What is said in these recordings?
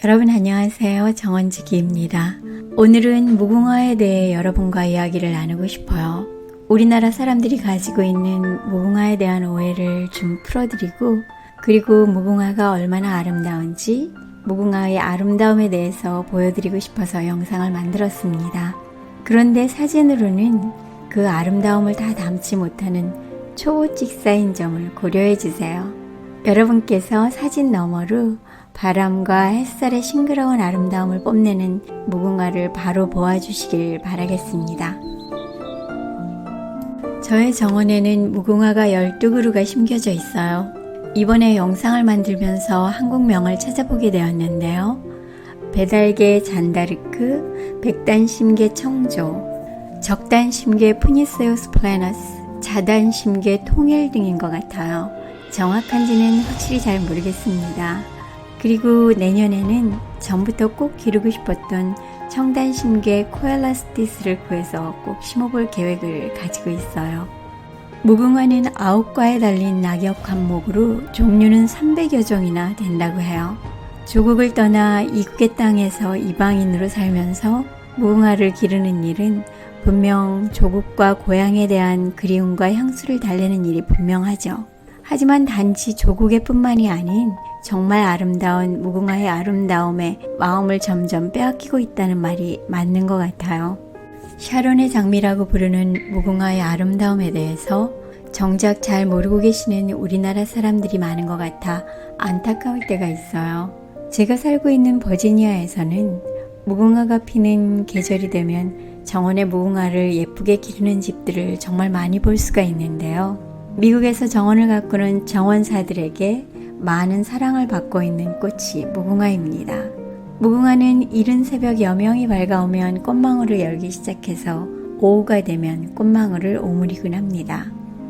여러분 안녕하세요. 정원지기입니다. 오늘은 무궁화에 대해 여러분과 이야기를 나누고 싶어요. 우리나라 사람들이 가지고 있는 무궁화에 대한 오해를 좀 풀어드리고 그리고 무궁화가 얼마나 아름다운지 무궁화의 아름다움에 대해서 보여드리고 싶어서 영상을 만들었습니다. 그런데 사진으로는 그 아름다움을 다 담지 못하는 초보찍사인 점을 고려해 주세요. 여러분께서 사진 너머로 바람과 햇살의 싱그러운 아름다움을 뽐내는 무궁화를 바로 보아주시길 바라겠습니다. 저의 정원에는 무궁화가 12그루가 심겨져 있어요. 이번에 영상을 만들면서 한국명을 찾아보게 되었는데요. 배달개 잔다르크, 백단심개 청조, 적단심개 푸니세우스 플래너스, 자단심개 통일 등인 것 같아요. 정확한지는 확실히 잘 모르겠습니다. 그리고 내년에는 전부터 꼭 기르고 싶었던 청단심개 코엘라스티스를 구해서 꼭 심어볼 계획을 가지고 있어요. 무궁화는 아홉 과에 달린 낙엽 감목으로 종류는 300여 종이나 된다고 해요. 조국을 떠나 이국의 땅에서 이방인으로 살면서 무궁화를 기르는 일은 분명 조국과 고향에 대한 그리움과 향수를 달래는 일이 분명하죠. 하지만 단지 조국의 뿐만이 아닌 정말 아름다운 무궁화의 아름다움에 마음을 점점 빼앗기고 있다는 말이 맞는 것 같아요. 샤론의 장미라고 부르는 무궁화의 아름다움에 대해서 정작 잘 모르고 계시는 우리나라 사람들이 많은 것 같아 안타까울 때가 있어요. 제가 살고 있는 버지니아에서는 무궁화가 피는 계절이 되면 정원의 무궁화를 예쁘게 기르는 집들을 정말 많이 볼 수가 있는데요. 미국에서 정원을 가꾸는 정원사들에게 많은 사랑을 받고 있는 꽃이 무궁화입니다. 무궁화는 이른 새벽 여명이 밝아오면 꽃망울을 열기 시작해서 오후가 되면 꽃망울을 오므리곤 합니다.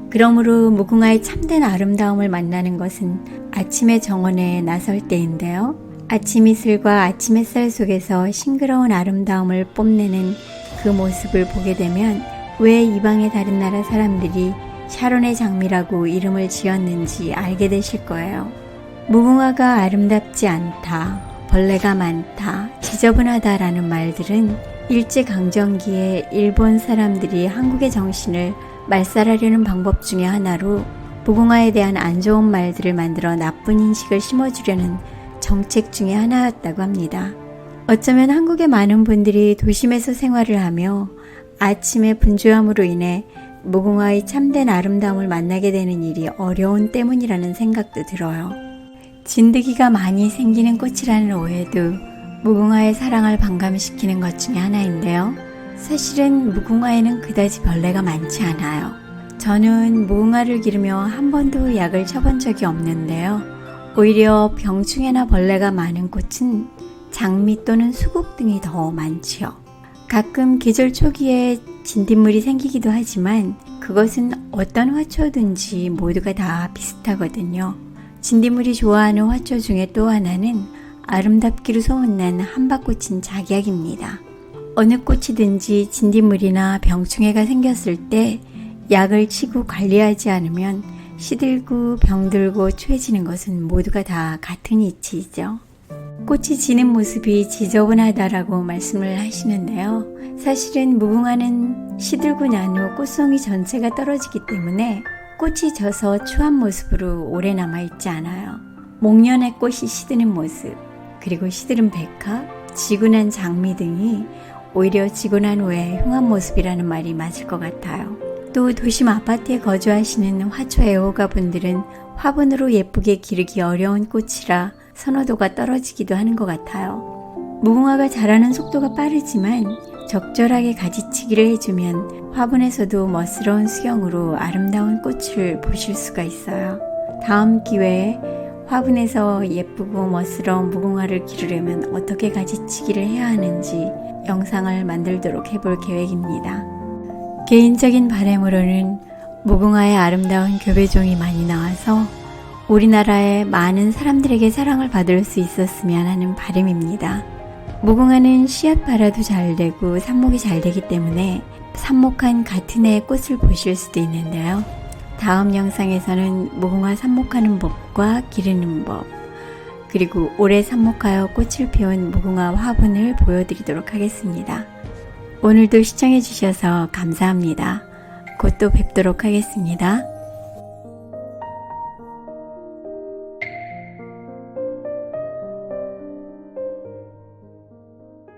그러므로 무궁화의 참된 아름다움을 만나는 것은 아침의 정원에 나설 때인데요. 아침 이슬과 아침 햇살 속에서 싱그러운 아름다움을 뽐내는 그 모습을 보게 되면 왜 이방의 다른 나라 사람들이 샤론의 장미라고 이름을 지었는지 알게 되실 거예요. 무궁화가 아름답지 않다, 벌레가 많다, 지저분하다라는 말들은 일제강점기에 일본 사람들이 한국의 정신을 말살하려는 방법 중의 하나로 무궁화에 대한 안 좋은 말들을 만들어 나쁜 인식을 심어주려는 정책 중의 하나였다고 합니다. 어쩌면 한국의 많은 분들이 도심에서 생활을 하며 아침의 분주함으로 인해 무궁화의 참된 아름다움을 만나게 되는 일이 어려운 때문이라는 생각도 들어요. 진드기가 많이 생기는 꽃이라는 오해도 무궁화의 사랑을 반감시키는 것 중에 하나인데요. 사실은 무궁화에는 그다지 벌레가 많지 않아요. 저는 무궁화를 기르며 한 번도 약을 쳐본 적이 없는데요. 오히려 병충해나 벌레가 많은 꽃은 장미 또는 수국 등이 더 많지요. 가끔 계절 초기에 진딧물이 생기기도 하지만 그것은 어떤 화초든지 모두가 다 비슷하거든요. 진딧물이 좋아하는 화초 중에 또 하나는 아름답기로 소문난 한박꽃인 작약입니다. 어느 꽃이든지 진딧물이나 병충해가 생겼을 때 약을 치고 관리하지 않으면 시들고 병들고 추해지는 것은 모두가 다 같은 이치이죠. 꽃이 지는 모습이 지저분하다라고 말씀을 하시는데요. 사실은 무궁화는 시들고 난 후 꽃송이 전체가 떨어지기 때문에 꽃이 져서 추한 모습으로 오래 남아있지 않아요. 목련의 꽃이 시드는 모습, 그리고 시들은 백합, 난 장미 등이 오히려 난 후에 흉한 모습이라는 말이 맞을 것 같아요. 또 도심 아파트에 거주하시는 화초 애호가 분들은 화분으로 예쁘게 기르기 어려운 꽃이라 선호도가 떨어지기도 하는 것 같아요. 무궁화가 자라는 속도가 빠르지만 적절하게 가지치기를 해주면 화분에서도 멋스러운 수경으로 아름다운 꽃을 보실 수가 있어요. 다음 기회에 화분에서 예쁘고 멋스러운 무궁화를 기르려면 어떻게 가지치기를 해야 하는지 영상을 만들도록 해볼 계획입니다. 개인적인 바람으로는 무궁화의 아름다운 교배종이 많이 나와서 우리나라의 많은 사람들에게 사랑을 받을 수 있었으면 하는 바람입니다. 무궁화는 씨앗 발화도 잘 되고 삽목이 잘 되기 때문에 삽목한 같은 해의 꽃을 보실 수도 있는데요. 다음 영상에서는 무궁화 삽목하는 법과 기르는 법, 그리고 올해 삽목하여 꽃을 피운 무궁화 화분을 보여드리도록 하겠습니다. 오늘도 시청해주셔서 감사합니다. 곧 또 뵙도록 하겠습니다.